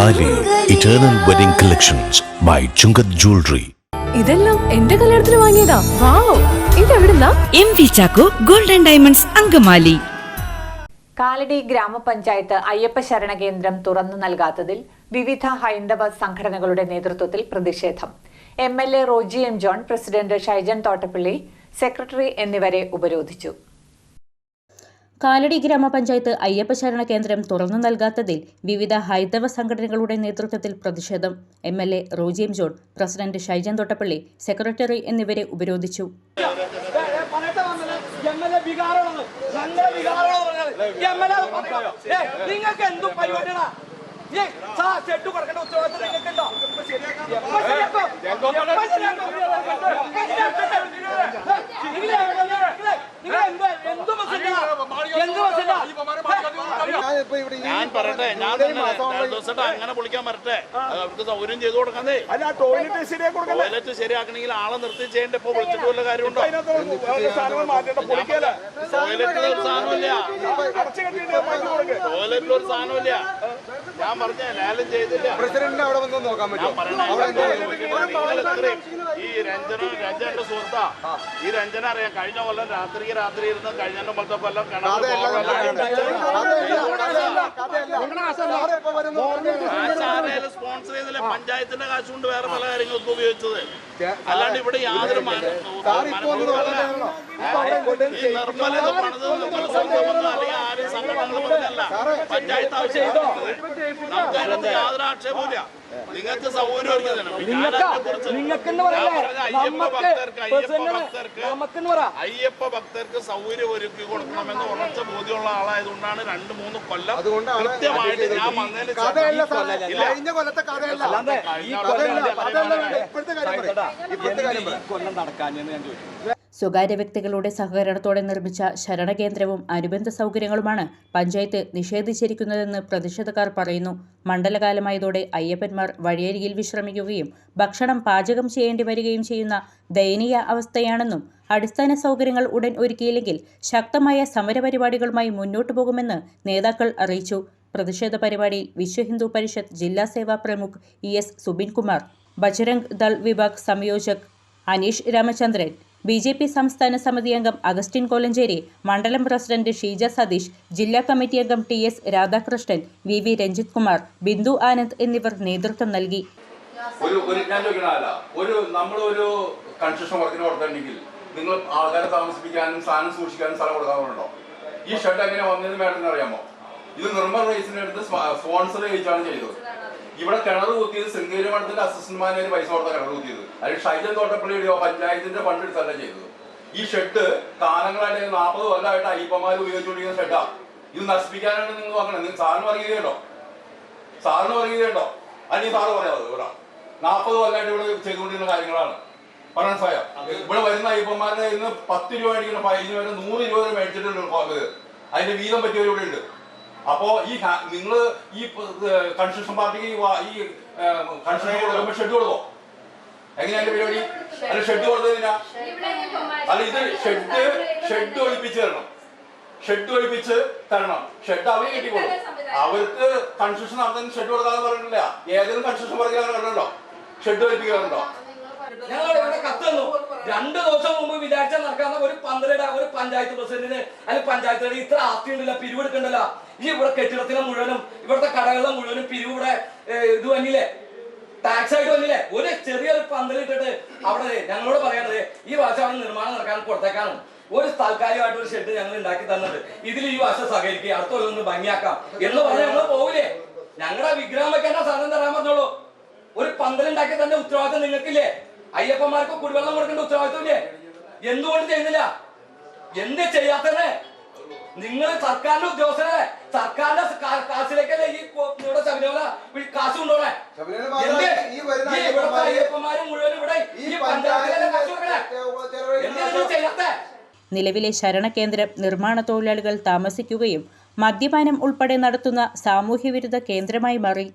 Thali eternal wedding collections by Chungath jewellery ഇതെല്ലാം എന്റെ കല്യാണത്തിന് വാങ്ങിയതാ. Wow ഇതെവിടുന്നാ? M V Chacko golden diamonds Angamaly. Kalady ഗ്രാമപഞ്ചായത്ത് അയ്യപ്പ ശരണ കേന്ദ്രം തുറന്നു നൽകാത്തതിൽ വിവിധ ഹൈന്ദവ സംഘടനകളുടെ നേതൃത്വത്തിൽ പ്രതിഷേധം. M L A Roji M John president Shaijan Thottappally secretary എന്നിവരെ ഉപരോധിച്ചു. കാലടി ഗ്രാമപഞ്ചായത്ത് അയ്യപ്പശരണ കേന്ദ്രം തുറന്നു നൽകാത്തതിൽ വിവിധ ഹൈന്ദവ സംഘടനകളുടെ നേതൃത്വത്തിൽ പ്രതിഷേധം. M L A റോജിയം John president Shaijan Thottappally secretary എന്നിവരെ ഉപരോധിച്ചു. നിങ്ങൾക്ക് എപ്പോ ശരിയാക്കും? എപ്പോ ശരിയാക്കും? നിങ്ങൾ എവിടെ- നിങ്ങൾ എന്ത് എന്ത് ബസ്സിലാ? എന്ത് ബസ്സിലാ? ഞാൻ പറയട്ടെ ഞാൻ തന്നെ രണ്ട് അങ്ങനെ വിളിക്കാൻ വരട്ടെ. അത് അവർക്ക് സൗകര്യം ചെയ്തു കൊടുക്കുന്നേ അല്ല ടോയ്ലറ്റ് ശരിയാക്കി കൊടുക്കല്ലേ? ടോയ്ലറ്റ് ശരിയാക്കണമെങ്കിൽ ആളെ നിർത്തി ചെയ്യേണ്ട. ഇപ്പൊ വിളിച്ചിട്ട് വല്ല കാര്യമുണ്ടോ? ടോയ്ലറ്റിൽ ഒരു സാധനമില്ല ടോയ്ലറ്റിൽ ഒരു സാധനമില്ല ഞാൻ പറഞ്ഞ ലാലും ചെയ്തില്ല. പ്രസിഡന്റിനെ അവിടെ വന്ന് നോക്കാൻ ഞാൻ ഈ രഞ്ജന രഞ്ജന്റെ സുഹൃത്താ. ഈ രഞ്ജന അറിയാം. കഴിഞ്ഞ കൊല്ലം രാത്രി രാത്രി ഇരുന്ന് കഴിഞ്ഞ പോലത്തെ കൊല്ലം ചെയ്തില്ല പഞ്ചായത്തിന്റെ കാശ് കൊണ്ട് വേറെ പല കാര്യങ്ങൾക്ക് ഉപയോഗിച്ചത് അല്ലാണ്ട് ഇവിടെ യാതൊരു മന- ഈ നിർമ്മല ഇത് പണിത് നിർമ്മല സ്വന്തമെന്ന് അല്ലെങ്കിൽ ആരും സംഘടനകൾ പറഞ്ഞല്ല പഞ്ചായത്ത് ആവശ്യപ്പെട്ടത് നമുക്ക് അതിനകത്ത് യാതൊരു ആക്ഷേപമില്ല നിങ്ങൾക്ക് സൗകര്യം അയ്യപ്പ ഭക്തർക്ക് സൗകര്യം ഒരുക്കി കൊടുക്കണമെന്ന് ഉറച്ച ബോധ്യമുള്ള ആളായതുകൊണ്ടാണ് രണ്ട് മൂന്ന് കൊല്ലം കൃത്യമായിട്ട് ഞാൻ വന്നതിന് കഥയല്ല കഴിഞ്ഞ കൊല്ലത്തെ കൊല്ലം നടക്കാഞ്ഞെന്ന് ഞാൻ ചോദിച്ചു. സ്വകാര്യ വ്യക്തികളുടെ സഹകരണത്തോടെ നിർമ്മിച്ച ശരണകേന്ദ്രവും അനുബന്ധ സൗകര്യങ്ങളുമാണ് പഞ്ചായത്ത് നിഷേധിച്ചിരിക്കുന്നതെന്ന് പ്രതിഷേധക്കാർ പറയുന്നു. മണ്ഡലകാലമായതോടെ അയ്യപ്പന്മാർ വഴിയരികിൽ വിശ്രമിക്കുകയും ഭക്ഷണം പാചകം ചെയ്യേണ്ടി വരികയും ചെയ്യുന്ന ദയനീയ അവസ്ഥയാണെന്നും അടിസ്ഥാന സൗകര്യങ്ങൾ ഉടൻ ഒരുക്കിയില്ലെങ്കിൽ ശക്തമായ സമരപരിപാടികളുമായി മുന്നോട്ടു പോകുമെന്ന് നേതാക്കൾ അറിയിച്ചു. പ്രതിഷേധ പരിപാടിയിൽ വിശ്വഹിന്ദു പരിഷത്ത് ജില്ലാ സേവാ പ്രമുഖ് ഇ എസ് സുബിൻകുമാർ ബജരംഗ് ദൾ വിഭാഗ് സംയോജക് Aneesh Ramachandran B J P സംസ്ഥാന സമിതി അംഗം അഗസ്റ്റിൻ കോലഞ്ചേരി മണ്ഡലം പ്രസിഡന്റ് ഷീജ സതീഷ് ജില്ലാ കമ്മിറ്റി അംഗം T S Radhakrishnan V V Ranjith Kumar Bindu Anand എന്നിവർ നേതൃത്വം നൽകി. ഒരു ഒരു ഒരു കൺസ്ട്രക്ഷൻ വർക്കിന് നിങ്ങൾ ആൾക്കാരെ താമസിപ്പിക്കാനും സാധനം സൂക്ഷിക്കാനും സ്ഥലം കൊടുക്കാറുണ്ടോ? ഈ ഷർട്ട് എങ്ങനെ വന്നതെന്ന് മേഡത്തിന് അറിയാമോ? ഇത് നിർമ്മൽ റൈസിന്റെ അടുത്ത് സ്പോൺസർ ചെയ്യിച്ചാണ് ചെയ്തത്. ഇവിടെ കിണർ കുത്തിയത് ശൃംഗേരി മഠത്തിന്റെ അസിസ്റ്റന്റ് പൈസ കൊടുത്ത കിണർ കുത്തിയത്. അതിൽ ഷൈജൻ തോട്ടപ്പള്ളിയുടെയോ പഞ്ചായത്തിന്റെ ഫണ്ട് എടുത്തല്ല ചെയ്തത്. ഈ ഷെഡ് കാലങ്ങളായിട്ട് നാൽപ്പത് കൊല്ലമായിട്ട് അയ്യപ്പന്മാർ ഉപയോഗിച്ചുകൊണ്ടിരിക്കുന്ന ഷെഡാ ഇത് നശിപ്പിക്കാനാണ് നിങ്ങൾ നോക്കണത് നിങ്ങൾ സാറിന് പറയുകയുണ്ടോ സാറിന് പറയുകയുണ്ടോ അല്ലെങ്കിൽ സാറ് പറയാതെ ഇവിടെ. നാൽപ്പത് കൊല്ലമായിട്ട് ഇവിടെ ചെയ്തുകൊണ്ടിരുന്ന കാര്യങ്ങളാണ്. പറയാൻ സായ ഇവിടെ വരുന്ന അയ്യപ്പന്മാരുടെ ഇന്ന് പത്ത് രൂപ മേടിക്കുന്ന പതിനഞ്ച് വരെ നൂറ് രൂപ വരെ മേടിച്ചിട്ടുണ്ട്. അതിന്റെ വീതം പറ്റിയവർ ഇവിടെ ഉണ്ട് അപ്പോ ഈ നിങ്ങൾ ഈ കൺസ്ട്രക്ഷൻ പാർട്ടിക്ക് ഈ കൺസ്ട്രക്ഷൻ ഷെഡ് കൊടുക്കോ എങ്ങനെയാണ് പരിപാടി? അല്ല ഷെഡ് കൊടുത്തതിനാ അല്ല ഇത് ഷെഡ് ഷെഡ് ഒഴിപ്പിച്ച് തരണം. ഷെഡ് ഒഴിപ്പിച്ച് തരണം. ഷെഡ് അവർ കിട്ടിക്കോളും അവർക്ക് കൺസ്ട്രക്ഷൻ നടത്താൻ ഷെഡ് കൊടുക്കാതെ പറഞ്ഞിട്ടില്ല. ഏതെങ്കിലും കൺസ്ട്രക്ഷൻ പറയാൻ കണ്ടോ ഷെഡ് ഒഴിപ്പിക്കാറുണ്ടോ? ഞങ്ങൾ ഇവിടെ കത്തന്നു. രണ്ട് ദിവസം മുമ്പ് വിചാരിച്ച നടക്കാൻ ഒരു പന്ത്രണ്ട് ഒരു പഞ്ചായത്ത് പ്രസിഡന്റിന് അല്ലെങ്കിൽ പഞ്ചായത്തുകാരുടെ ഇത്ര ആസ്തി ഉണ്ടല്ല പിരിവെടുക്കണ്ടല്ല. ഈ ഇവിടെ കെട്ടിടത്തിനെ മുഴുവനും ഇവിടുത്തെ കടകളിലെ മുഴുവനും പിരിവ് ഇവിടെ ഇത് വന്നില്ലേ? ടാക്സ് ആയിട്ട് വന്നില്ലേ? ഒരു ചെറിയൊരു പന്തലിട്ടിട്ട് അവിടെ ഞങ്ങളോട് പറയണത് ഈ വർഷം അവിടെ നിർമ്മാണം നടക്കാൻ കൊടുത്തേക്കാണ് ഒരു താൽക്കാലികമായിട്ട് ഒരു ഷെഡ് ഞങ്ങൾ ഉണ്ടാക്കി തന്നത്. ഇതിൽ ഈ വർഷം സഹകരിക്കുക അടുത്ത കൊല്ലം ഭംഗിയാക്കാം എന്ന് പറഞ്ഞ് ഞങ്ങൾ പോവില്ലേ? ഞങ്ങളുടെ വിഗ്രഹം വെക്കേണ്ട സാധനം തരാൻ പറഞ്ഞോളൂ. ഒരു പന്തലുണ്ടാക്കി തന്നെ ഉത്തരവാദിത്തം നിങ്ങൾക്കില്ലേ? അയ്യപ്പന്മാർക്ക് കുടിവെള്ളം കൊടുക്കേണ്ട ഉത്തരവാദിത്വം ഇല്ലേ എന്തുകൊണ്ട് ചെയ്യുന്നില്ല? എന്ത് ചെയ്യാത്തന്നെ നിങ്ങൾ സർക്കാരിന്റെ ഉദ്യോഗസ്ഥരെ സർക്കാരിന്റെ കാശിലേക്കല്ലേ ഈ ഇവിടെ ശബരിമല കാശ് ഇവിടുത്തെ അയ്യപ്പന്മാരും മുഴുവൻ ഇവിടെ ഈ പഞ്ചായത്തിലെ കാശ് കൊടുക്കണേ? എന്തിനാ ചെയ്യാത്തേ? നിലവിലെ ശരണകേന്ദ്രം നിർമ്മാണ തൊഴിലാളികൾ താമസിക്കുകയും മദ്യപാനം ഉൾപ്പെടെ നടത്തുന്ന സാമൂഹ്യവിരുദ്ധ കേന്ദ്രമായി മാറി.